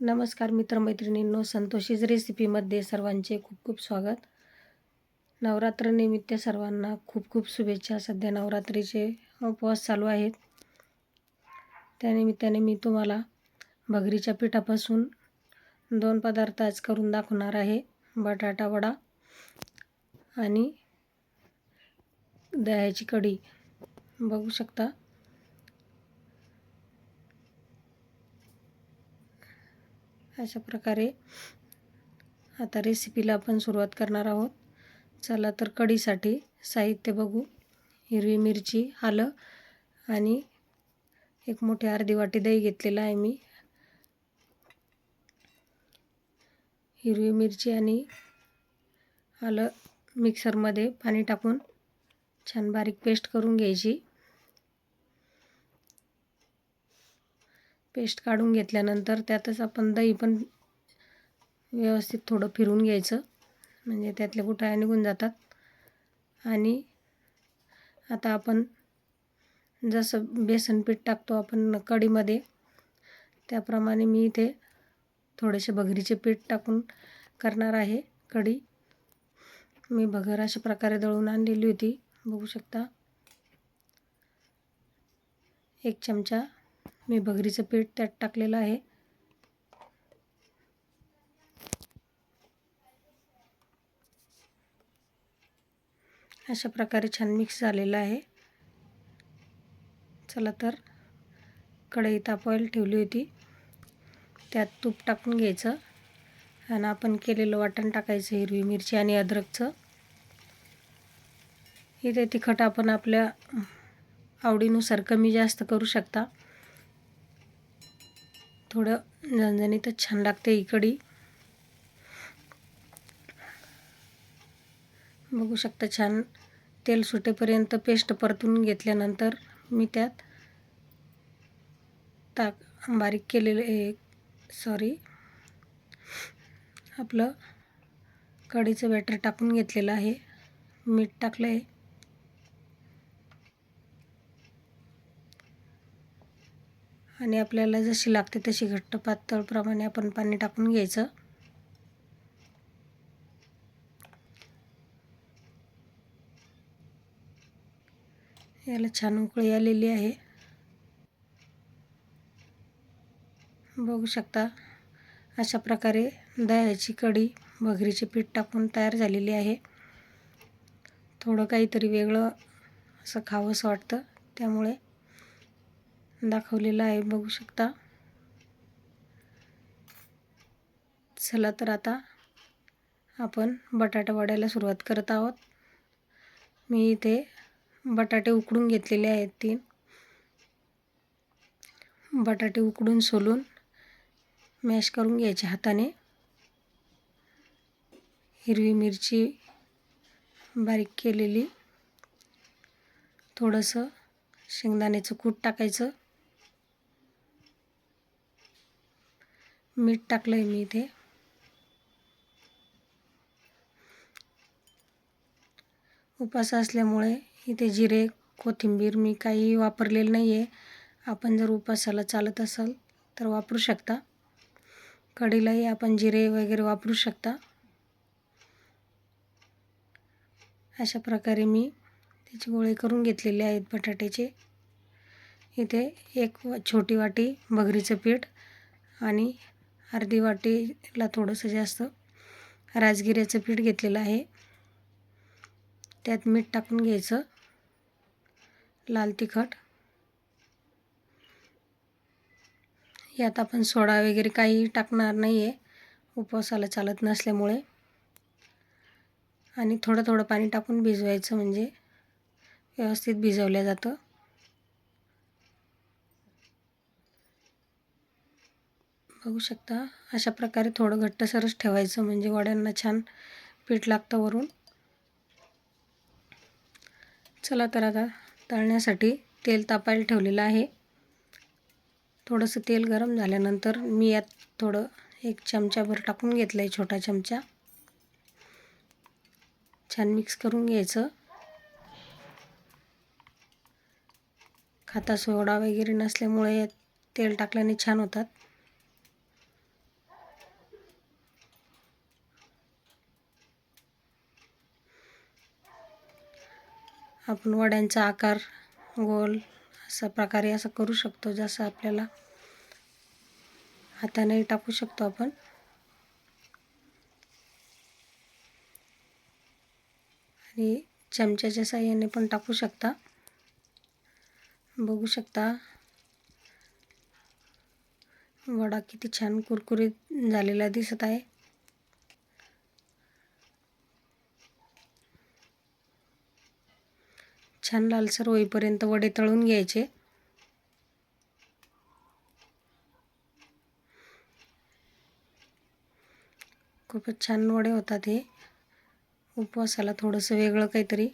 नमस्कार मित्रमैत्रिणींनो संतोषीज रेसिपीमध्ये सर्वांचे खूप खूप स्वागत. नवरात्रनिमित्त सर्वांना खूप खूप शुभेच्छा. सध्या नवरात्रीचे उपवास चालू आहेत. त्यानिमित्ताने मी तुम्हाला भगरीच्या पिठापासून दोन पदार्थ आज करून दाखवणार आहे. बटाटा वडा आणि दह्याची कढी. बघू शकता अशा प्रकारे आता रेसिपीला आपण सुरुवात करणार आहोत. चला तर कढीसाठी साहित्य बघू. हिरवी मिरची आलं आणि एक मोठी अर्धी वाटी दही घेतलेलं आहे मी. हिरवी मिरची आणि आलं मिक्सरमध्ये पाणी टाकून छान बारीक पेस्ट करून घ्यायची. पेस्ट काढून घेतल्यानंतर त्यातच आपण दही पण व्यवस्थित थोडं फिरून घ्यायचं. म्हणजे त्यातले गुठाळ्या निघून जातात. आणि आता आपण जसं बेसन पीठ टाकतो आपण कढीमध्ये त्याप्रमाणे मी इथे थोडेसे भगरीचे पीठ टाकून करणार आहे कढी. मी भगर अशा प्रकारे दळून आणलेली होती बघू शकता. एक चमचा मी भगरीचं पीठ त्यात टाकलेलं आहे. अशा प्रकारे छान मिक्स झालेलं आहे. चला तर कढई तापवायला ठेवली होती. त्यात तूप टाकून घ्यायचं आणि आपण केलेलं वाटण टाकायचं हिरवी मिरची आणि अद्रकचं. इथे तिखट आपण आपल्या आवडीनुसार कमी जास्त करू शकता. थोडं झणझणीतच छान लागते ही कढी बघू शकता छान तेल सुटेपर्यंत पेस्ट परतून घेतल्यानंतर मी त्यात ताक बारीक केलेलं एक सॉरी आपलं कढीचं बॅटर टाकून घेतलेलं आहे. मीठ टाकलं आहे आणि आपल्याला जशी लागते तशी घट्ट पातळप्रमाणे आपण पाणी टाकून घ्यायचं. याला छान उकळी आलेली आहे. बघू शकता अशा प्रकारे दह्याची कढी भगरीचे पीठ टाकून तयार झालेली आहे. थोडं काहीतरी वेगळं असं खावंसं वाटतं त्यामुळे दाखवलेला आहे बघू शकता. चला तर आता आपण बटाटा वड्याला सुरुवात करत आहोत. मी इथे बटाटे उकडून घेतलेले आहेत तीन. बटाटे उकडून सोलून मॅश करून घ्यायचे हाताने. हिरवी मिरची बारीक केलेली. थोडंसं शेंगदाण्याचं कूट टाकायचं. मीठ टाकलं आहे मी इथे. उपास असल्यामुळे इथे जिरे कोथिंबीर मी काही वापरलेलं नाही आहे आपण जर उपासाला चालत असाल तर वापरू शकता. कढीलाही आपण जिरे वगैरे वापरू शकता. अशा प्रकारे मी त्याची गोळे करून घेतलेले आहेत बटाट्याचे. इथे एक छोटी वाटी भगरीचं पीठ आणि अर्धी वाटीला थोडंसं जास्त राजगिऱ्याचं पीठ घेतलेलं आहे. त्यात मीठ टाकून घ्यायचं. लाल तिखट. यात आपण सोडा वगैरे काही टाकणार नाही आहे उपवासाला चालत नसल्यामुळे. आणि थोडं थोडं पाणी टाकून भिजवायचं म्हणजे व्यवस्थित भिजवलं जातं. बघू शकता. अशा प्रकारे थोडं घट्टसरच ठेवायचं म्हणजे वड्यांना छान पीठ लागतं वरून. चला तर आता तळण्यासाठी तेल तापायला ठेवलेलं आहे. थोडंसं तेल गरम झाल्यानंतर मी यात थोडं एक चमचाभर टाकून घेतलं आहे छोटा चमचा. छान मिक्स करून घ्यायचं. खाता सोडा वगैरे नसल्यामुळे तेल टाकल्याने छान होतात. आपण वड्यांचा आकार गोल असा प्रकारे असं करू शकतो जसं आपल्याला हाताने टाकू शकतो आपण. आणि चमच्याच्या साह्याने पण टाकू शकता. बघू शकता. वडा किती छान कुरकुरीत झालेला दिसत आहे. छान लालसर होईपर्यंत वडे तळून घ्यायचे. खूपच छान वडे होतात हे. उपवासाला थोडंसं वेगळं काहीतरी.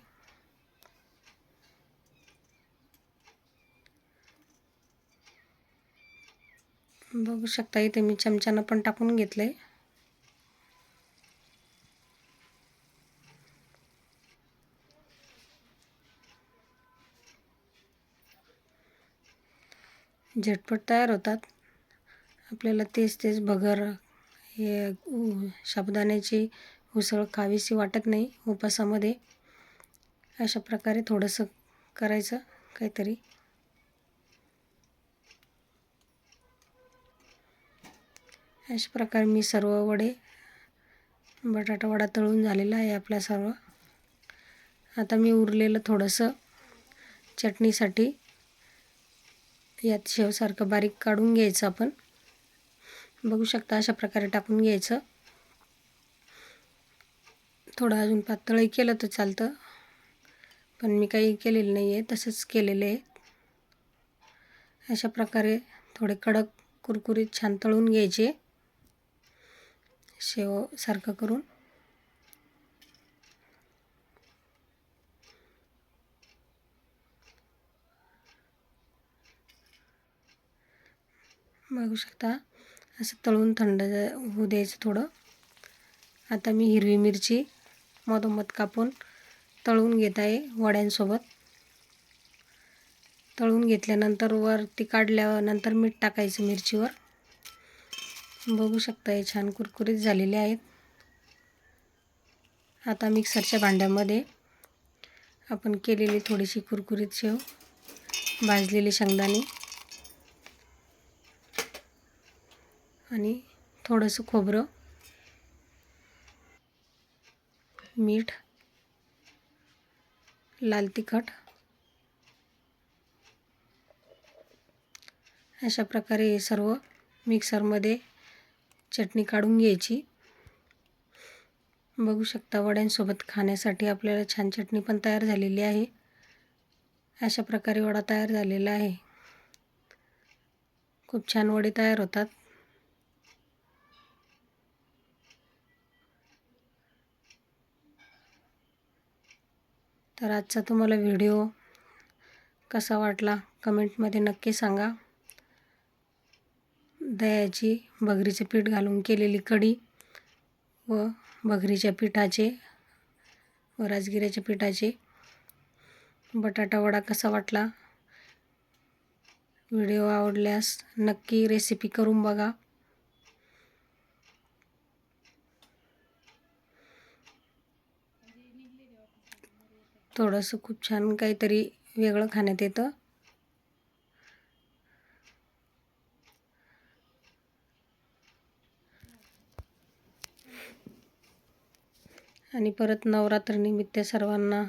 बघू शकता इथे मी चमच्यानं पण टाकून घेतलं आहे झटपट तयार होतात. आपल्याला तेच तेच भगर हे साबुदाण्याची उसळ खावीशी वाटत नाही उपासामध्ये. अशा प्रकारे थोडंसं करायचं काहीतरी. अशा प्रकारे मी सर्व वडे बटाटा वडा तळून झालेला आहे आपला सर्व. आता मी उरलेलं थोडंसं चटणीसाठी यात शेवसारखं बारीक काढून घ्यायचं आपण. बघू शकता अशा प्रकारे टाकून घ्यायचं. थोडं अजून पातळही केलं तर चालतं. पण मी काही केलेलं नाही आहे तसंच केलेलं आहे. अशा प्रकारे थोडे कडक कुरकुरीत छान तळून घ्यायचे. शेवसारखं करून. बघू शकता. असं तळून थंड होऊ द्यायचं थोडं. आता मी हिरवी मिरची मधोमध कापून तळून घेत आहे वड्यांसोबत. तळून घेतल्यानंतर वरती काढल्यानंतर मीठ टाकायचं मिरचीवर. बघू शकता हे छान कुरकुरीत झालेले आहेत. आता मिक्सरच्या भांड्यामध्ये आपण केलेली थोडीशी कुरकुरीत शेव भाजलेली शेंगदाणे. आणि थोडंसं खोबरं मीठ लाल तिखट अशा प्रकारे हे सर्व मिक्सरमध्ये चटणी काढून घ्यायची. बघू शकता वड्यांसोबत खाण्यासाठी आपल्याला छान चटणी पण तयार झालेली आहे. अशा प्रकारे वडा तयार झालेला आहे. खूप छान वडे तयार होतात. तर आजचा तुम्हाला व्हिडिओ कसा वाटला कमेंटमध्ये नक्की सांगा. दह्याची भगरीचे पीठ घालून केलेली कढी व बगरीच्या पिठाचे व राजगिऱ्याच्या पिठाचे. बटाटा वडा कसा वाटला? व्हिडिओ आवडल्यास नक्की रेसिपी करून बघा. थोडंसं खूप छान काहीतरी वेगळं खाण्यात येतं. आणि परत नवरात्रनिमित्त सर्वांना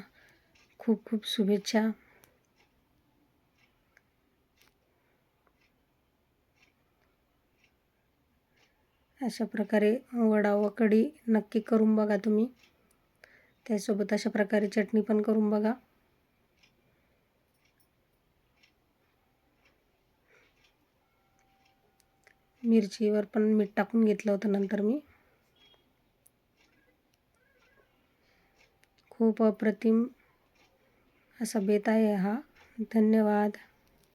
खूप खूप शुभेच्छा. अशा प्रकारे वडा व कढी नक्की करून बघा तुम्ही. त्यासोबत अशा प्रकारे चटणी पण करून बघा. मिरचीवर पण मीठ टाकून घेतलं होतं नंतर मी. खूप अप्रतिम असा बेत आहे हा. धन्यवाद.